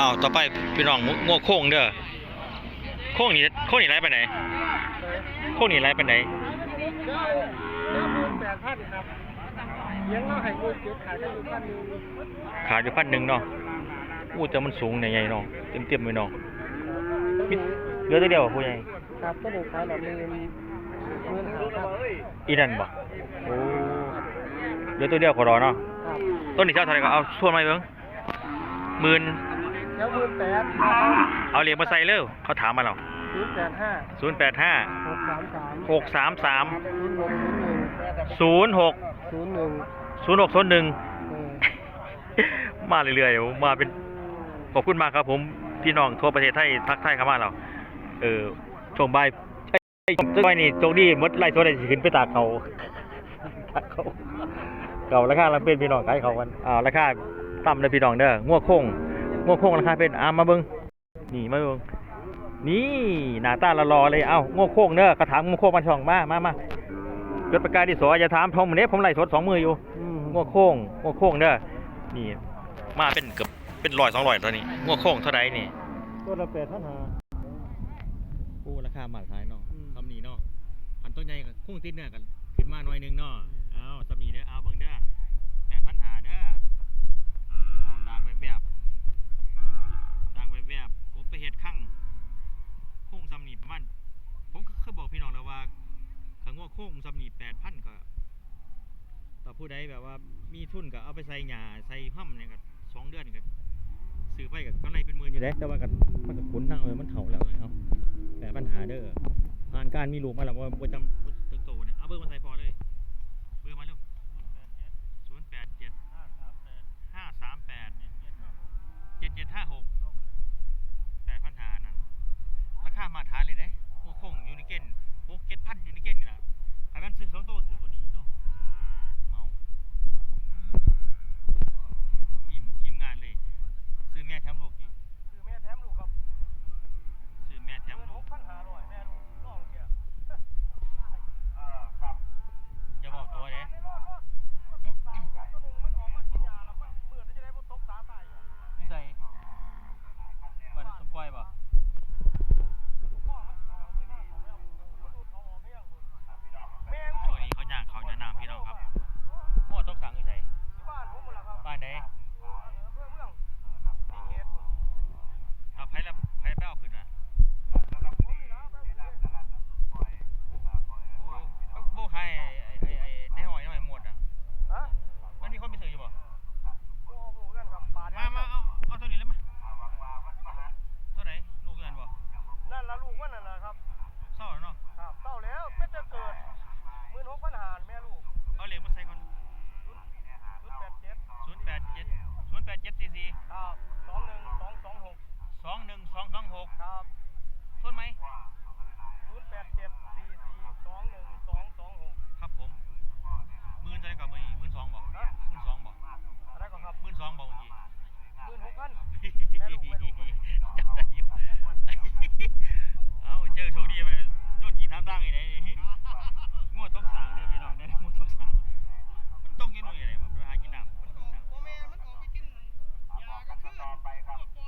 อ้าวต่อไปพี่น้องงัวโค้งเด้อโค้งนี่โค้งนี่ไรไปไหนโค้งนี่ไรไปไหนขายอยู่พันหนึ่งเนาะอู้แต่มันสูงใหญ่ๆเนาะเต็มเต็มๆเลยเนาะเหลือตัวเดียวอะผู้ใหญ่ครับก็หนึ่งขายละหมื่นหมื่นหาครับอีนั่นบ่โอ้เหลือตัวเดียวก็รอเนาะต้นนี้เจ้าเท่าไหร่ก็เอาส่วนมาเบิ่งหมื่น เจ้าหมื่นแปดเอาเหรียญมาใส่เร็วเขาถามมาเราศูนย์แปดห้าศูนย์แปดห้าหกสามสามหกสามสามศูนย์หกศูนย์หนึ่งศูนย์หกศูนย์หนึ่งศูนย์หกศูนย์หนึ่งเออมาเรื่อยๆมาเป็นขอบคุณมากครับ ผมพี่น้องทั่วประเทศไทยทักทายเข้ามาเราเออช่วงบ่ายไอ้ไอ้ช่วงบ่ายนี่โชคดีหมดไล่โซได้สิขึ้นไปตากเขาตากเขาเก่าราคาลำเป็นพี่น้องขายเขากันอ่าราคาต่ำเลยพี่น้องเด้องัวโค้ง งัวโค้งราคาเป็นอ่ามาเบิ่งนี่มาเบิ่งนี่หน้าตาละรอเลยเอ้างัวโค้งเด้อกระถางงัวโค้งมาช่องมามามาจดประกาศที่สออย่าถามผมเนี้ยผมไล่สดสองมืออยู่อืมงัวโค้งงัวโค้งเด้อนี่ มาเป็นเกือบเป็นร้อยสองร้อยตอนนี้งัวโค้งเท่าไรนี่ตัวละแปดพันหาโอ้ราคามาขายเนาะอืมคำนี้เนาะพันต้นใหญ่กับคุ้งติดเนื้อกันขึ้นมาหน่อยหนึงเนาะเอาสำนีเด้อเอาเบิ่งเด้อแปดพันหาเด้อเอาด่างแบบแบบด่างแบบแบบผมไป เฮ็ดข้างโค้งสำนีประมาณผมเคยบอกพี่น้องแล้วว่าขังว่าโค้งสำนีแปดพันก็ต่อผู้ใดแบบว่ามีทุนก็เอาไปใส่หญ้าใส่ห้ำเนี่ยก็สองเดือนก็ซื้อไปก็กำไรเป็นหมื่นอยู่แล้วแต่ว่าก็มันก็คุ้นนั่งเลยมันเถ่าแล้วเลยเอาแต่ปัญหาเด้อผ่านการมีลูกมาแล้วว่าประจำตึกโตเนี่ยเอาเบอร์มาใส่พอเลยเบอร์มาเร็วศูนย์แปดเจ็ดห้าสามแปดเจ็ดเจ็ดห้าหก ครับทวนไหมศูนย์แปดเจ็ดสี่สี่สองหนึ่งสองสองหกครับผมหมื่นใจกับมื่นหมื่นสองบอกหมื่นสองบอกอะไรก่อนครับหมื่นสองบอกเมื่อกี้หมื่นหกพันแม่ลูกแม่ลูกจับได้อยู่เอ้าเจอโชคดีไปโยนยีงทางตั้งอีกไหนงวดต้องสั่งเนี่ยพี่น้องเนี่ยงวดต้องสั่งมันต้องกินหน่วยอะไรมันหากินน้ำกินนำมันออกไปกินยาก็คือ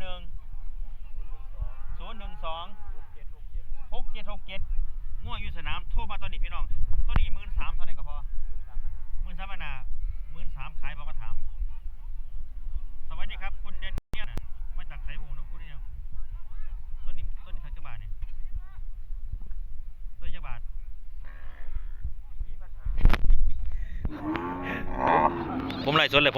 หนึ่งศูนย์หนึ่งสองหกเจ็ดหกเจ็ดง่วอยู่สนามโทรมาตอนนี้พี่น้องตอนนี้หมื่นสามเท่าไหร่ก็พอหมื่นสามพันหาหมื่นสามขายบอกก็ถาม สวัสดีครับ คุณเดนเนียนมาจากไทยวงนะคุณเดนต้นนี้ต้นนี้ทักจังบาทเนี่ยต้นจังบาทผมไล่สนเลยผม